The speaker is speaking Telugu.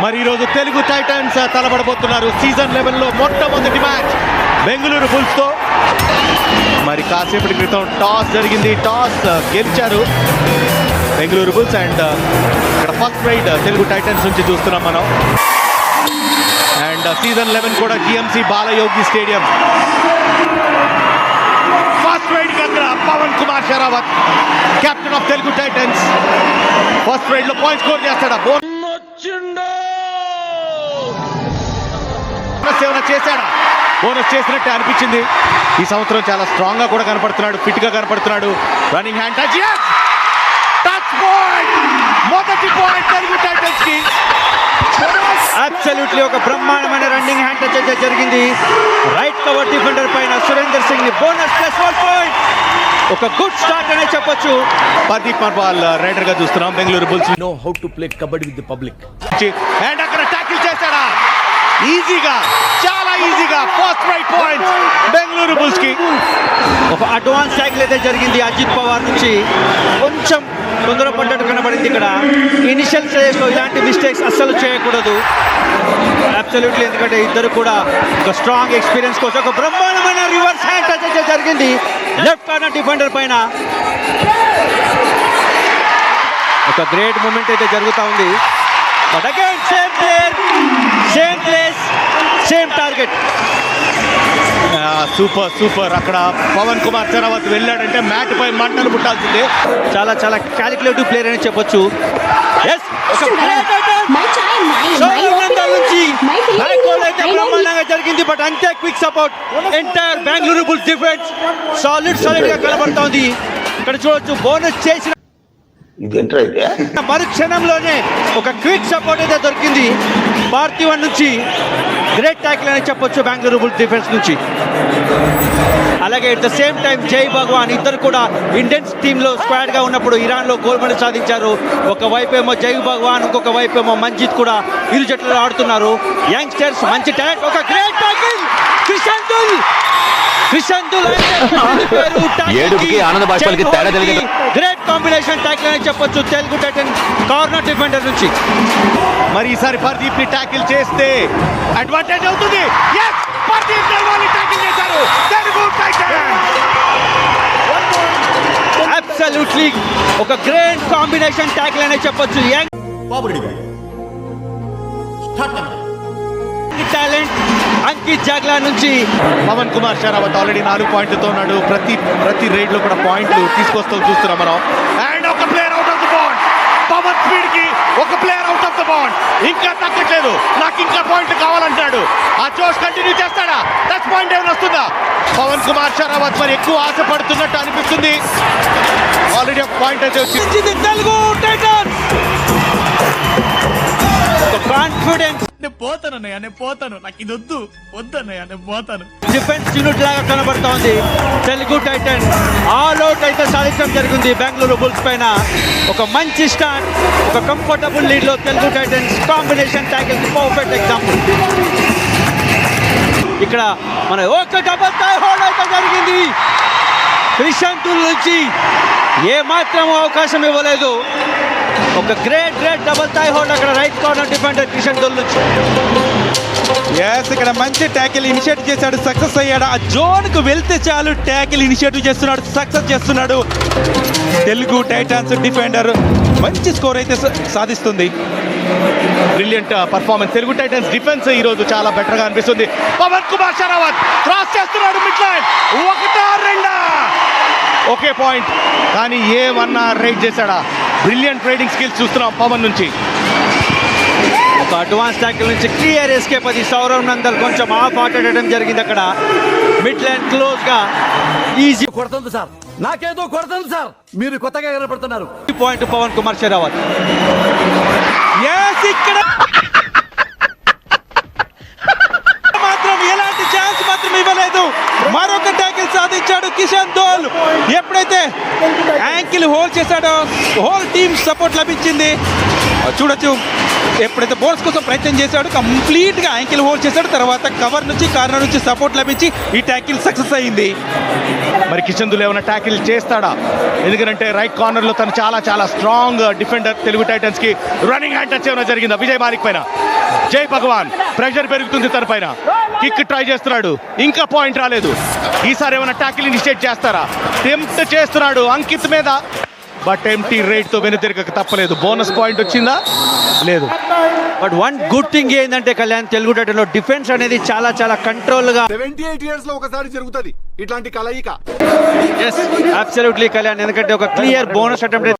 మరి ఈరోజు తెలుగు టైటన్స్ తలబడబోతున్నారు. సీజన్ లెవెల్లో మొట్టమొదటి మ్యాచ్ బెంగళూరు బుల్స్తో. మరి కాసేపటి క్రితం టాస్ జరిగింది. టాస్ గెలిచారు. బెంగళూరు బుల్స్ అండ్ ఇక్కడ ఫస్ట్ రైడ్ తెలుగు టైటన్స్ నుంచి చూస్తున్నాం మనం. అండ్ సీజన్ లెవెన్ కూడా GMC Balayogi stadium. First raid అక్కడ Pawan Kumar Sehrawat captain of Telugu Titans. First రైడ్లో point score చేస్తాడా బోనస్ ఏమైనా చేశాడా? బోనస్ చేసినట్టే అనిపించింది. ఈ సంవత్సరం చాలా స్ట్రాంగ్గా కూడా కనపడుతున్నాడు ఫిట్గా కనపడుతున్నాడు. Running hand touch touch point మొదటి పాయింట్ తెలుగు టైటన్స్కి అబ్సల్యూట్లీ ఒక బ్రహ్మాండమైన రన్నింగ్ హ్యాండ్ టచ్ అయితే జరిగింది. రైట్ కవర్ డిఫెండర్ పైన సురేందర్ సింగ్ని బోనస్ ప్లస్ వన్ పాయింట్ ఒక గుడ్ స్టార్ట్ అనే చెప్పొచ్చు. పర్దీప్ మర్వాల్ రైడర్గా చూస్తున్నాం. Bengaluru Bulls know how to play kabaddi with the public. నుంచి అండ్ అక్కడ టాకిల్ చేశాడా? ఈజీగా చాలా ఈజీగా ఫస్ట్ రైట్ పాయింట్ బెంగళూరు బుల్స్కి ఒక అడ్వాన్స్ ట్యాకిల్ అయితే జరిగింది అజిత్ పవార్ నుంచి. కొంచెం తొందరపడ్డట్టు కనబడింది ఇక్కడ. ఇనిషియల్ స్టేజ్లో ఇలాంటి మిస్టేక్స్ అస్సలు చేయకూడదు. అబ్సల్యూట్లీ ఎందుకంటే ఇద్దరు కూడా ఒక స్ట్రాంగ్ ఎక్స్పీరియన్స్ కోసం ఒక బ్రహ్మాండమైన రివర్స్ హ్యాండ్ టచ్ అయితే జరిగింది. లెఫ్ట్ కార్నర్ డిఫెండర్ పైన. ఒక గ్రేట్ మూమెంట్ అయితే జరుగుతూ ఉంది. But again same player same place same target super super. అక్కడ పవన్ కుమార్ చరవత్ వెళ్ళాడంటే మ్యాట్ పై మంటలు పుట్టాల్సిందే చాలా చాలా క్యాలిక్యులేటివ్ ప్లేయర్ అని చెప్పొచ్చు. బ్రహ్మాండంగా జరిగింది బట్ అంతే quick support entire Bengaluru Bulls defence solid సాలిడ్గా కనబడుతోంది. ఇక్కడ చూడొచ్చు బోనస్ చేసిన ఇదే మరుక్షణంలోనే ఒక క్విక్ సపోర్ట్ అయితే దొరికింది. పార్థివన్ నుంచి గ్రేట్ ట్యాకిల్ అని చెప్పొచ్చు బెంగళూరు బుల్స్ డిఫెన్స్ నుంచి. అలాగే ఎట్ ద సేమ్ టైం జై భగవాన్ ఇద్దరు కూడా ఇండియన్స్ టీంలో స్క్వాడ్గా ఉన్నప్పుడు ఇరాన్లో గోల్డ్ మెడల్ సాధించారు. ఒక వైపు ఏమో జై భగవాన్ ఇంకొక వైపు ఏమో మంజిత్ కూడా ఇరు జట్లు ఆడుతున్నారు. యంగ్స్టర్స్ మంచి టాలెంట్ ఒక గ్రేట్ ట్యాకిల్! క్రిషాంతుల్ క్రిషాంతుల్ ఏడుపుకి ఆనంద బాష్పాలకి తేడా తెలియదు. గ్రేట్ కాంబినేషన్ ట్యాకిల్ అని చెప్పొచ్చు తెలుగు టైటన్ కార్నర్ డిఫెండర్ నుంచి. మరి ఈసారి పర్దీప్ని టాకిల్ చేస్తే అడ్వాంటేజ్ అవుతుంది! పర్దీప్ చేశారు. తెలుగు అబ్సల్యూట్లీ ఒక గ్రేట్ కాంబినేషన్ ట్యాకిల్ అనే చెప్పొచ్చు. యంగ్ టాలెంట్ అంకిత్ జాగ్లా నుంచి పవన్ కుమార్ షరావత్ ఆల్రెడీ నాలుగు పాయింట్లతో ఉన్నాడు. ప్రతి ప్రతి రైడ్లో కూడా పాయింట్లు తీసుకొస్తూ చూస్తున్నాం మనం. అండ్ ఒక player out of the bound Pawan స్పీడ్కి ఒక player out of the bound ఇంకా తగ్గట్లేదు. నాకు ఇంకా పాయింట్ కావాలంటాడు. ఆ జోష్ కంటిన్యూ చేస్తాడా? టచ్ పాయింట్ ఏమైనా వస్తుందా? పవన్ కుమార్ షరావత్ మరి ఎక్కువ ఆశ పడుతున్నట్టు అనిపిస్తుంది. ఆల్రెడీ ఒక పాయింట్ అయితే వచ్చింది. తెలుగు కాన్ఫిడెన్స్ పోతాను అన్నయ్య నేను పోతాను. నాకు ఇది వద్దు. వద్దన్నయ్య నేను పోతాను. డిఫెన్స్ యూనిట్ లాగా కనబడుతోంది. తెలుగు టైటన్ ఆల్ అవుట్ అయితే సాధించడం జరిగింది బెంగళూరు బుల్స్ పైన. ఒక మంచి స్టార్ట్ ఒక comfortable లీడ్లో Telugu Titans combination tackle perfect example ఇక్కడ మన ఒక డబల్ టై హోల్డ్ అయితే జరిగింది. క్రిషాంతుల్ నుంచి ఏ మాత్రం అవకాశం ఇవ్వలేదు. ఒక great great double thigh hold అక్కడ రైట్ కార్నర్ డిఫెండర్ క్రిషాంతుల్ నుంచి ఎస్ ఇక్కడ మంచి ట్యాకిల్ ఇనిషియేటివ్ చేశాడు సక్సెస్ అయ్యాడు. ఆ జోన్కు వెళ్తే చాలు ట్యాకిల్ ఇనిషియేటివ్ చేస్తున్నాడు సక్సెస్ చేస్తున్నాడు. తెలుగు టైటాన్స్ డిఫెండర్ మంచి స్కోర్ అయితే సాధిస్తుంది. Brilliant performance Telugu Titans defence ఈ రోజు చాలా బెటర్గా అనిపిస్తుంది. పవన్ కుమార్ షరావత్ క్రాస్ చేస్తున్నాడు మిడ్ లైన్ ఒకటా రెండా. ఒకే పాయింట్ కానీ ఏమన్నా రైడ్ చేశాడా? బ్రిలియంట్ రైడింగ్ స్కిల్స్ చూస్తున్నాం పవన్ నుంచి. ఒక అడ్వాన్స్ ట్యాకిల్ నుంచి క్లియర్ ఎస్కేప్ అది సౌరవ్ నందల్ కొంచెం ఆఫ్ ఆటడం జరిగింది అక్కడ. మిడ్ లైన్ క్లోజ్గా ఈజీ కొడుతుంది సార్. నాకేదో కొడుతుంది సార్. మీరు కొత్తగా కనపడుతున్నారు పాయింట్ పవన్ కుమార్ షెరావత్. ఇక్కడ మాత్రం ఎలాంటి ఛాన్స్ మాత్రం ఇవ్వలేదు. మరొక ట్యాకిల్ సాధించాడు కిషన్ దోల్. ఎప్పుడైతే యాంకిల్ హోల్ చేశాడో హోల్ టీమ్ సపోర్ట్ లభించింది. చూడొచ్చు ఎప్పుడైతే బోనస్ కోసం ప్రయత్నం చేశాడు కంప్లీట్గా యాంకిల్ హోల్ చేశాడు. తర్వాత కవర్ నుంచి కార్నర్ నుంచి సపోర్ట్ లభించి ఈ ట్యాకిల్ సక్సెస్ అయింది. మరి కిషన్ ఏమైనా ట్యాకిల్ చేస్తాడా? ఎందుకంటే రైట్ కార్నర్లో తను చాలా చాలా స్ట్రాంగ్ డిఫెండర్ తెలుగు టైటన్స్కి రన్నింగ్ హ్యాండ్ టచ్ ఏమైనా జరిగిందా? విజయ్ మాలిక్ పైన. జై భగవాన్. ప్రెషర్ పెరుగుతుంది తన పైన. కిక్ ట్రై చేస్తున్నాడు. ఇంకా పాయింట్ రాలేదు. ఈసారి ఏమైనా ట్యాకిల్ ఇనిషియేట్ చేస్తారా? టెంప్ట్ చేస్తున్నాడు అంకిత్ మీద. బట్ ఎంటీ రేట్తో వెనుతిరగక తప్పలేదు. బోనస్ పాయింట్ వచ్చిందా? లేదు. బట్ వన్ గుడ్ థింగ్ ఏంటంటే కళ్యాణ్ తెలుగు టైటన్లో డిఫెన్స్ అనేది చాలా చాలా కంట్రోల్గా సెవెంటీ ఎయిట్ ఇయర్స్లో ఒకసారి జరుగుతుంది ఇట్లాంటి కలయిక. అబ్సల్యూట్లీ కళ్యాణ్. ఎందుకంటే ఒక క్లియర్ బోనస్ అటెంప్ట్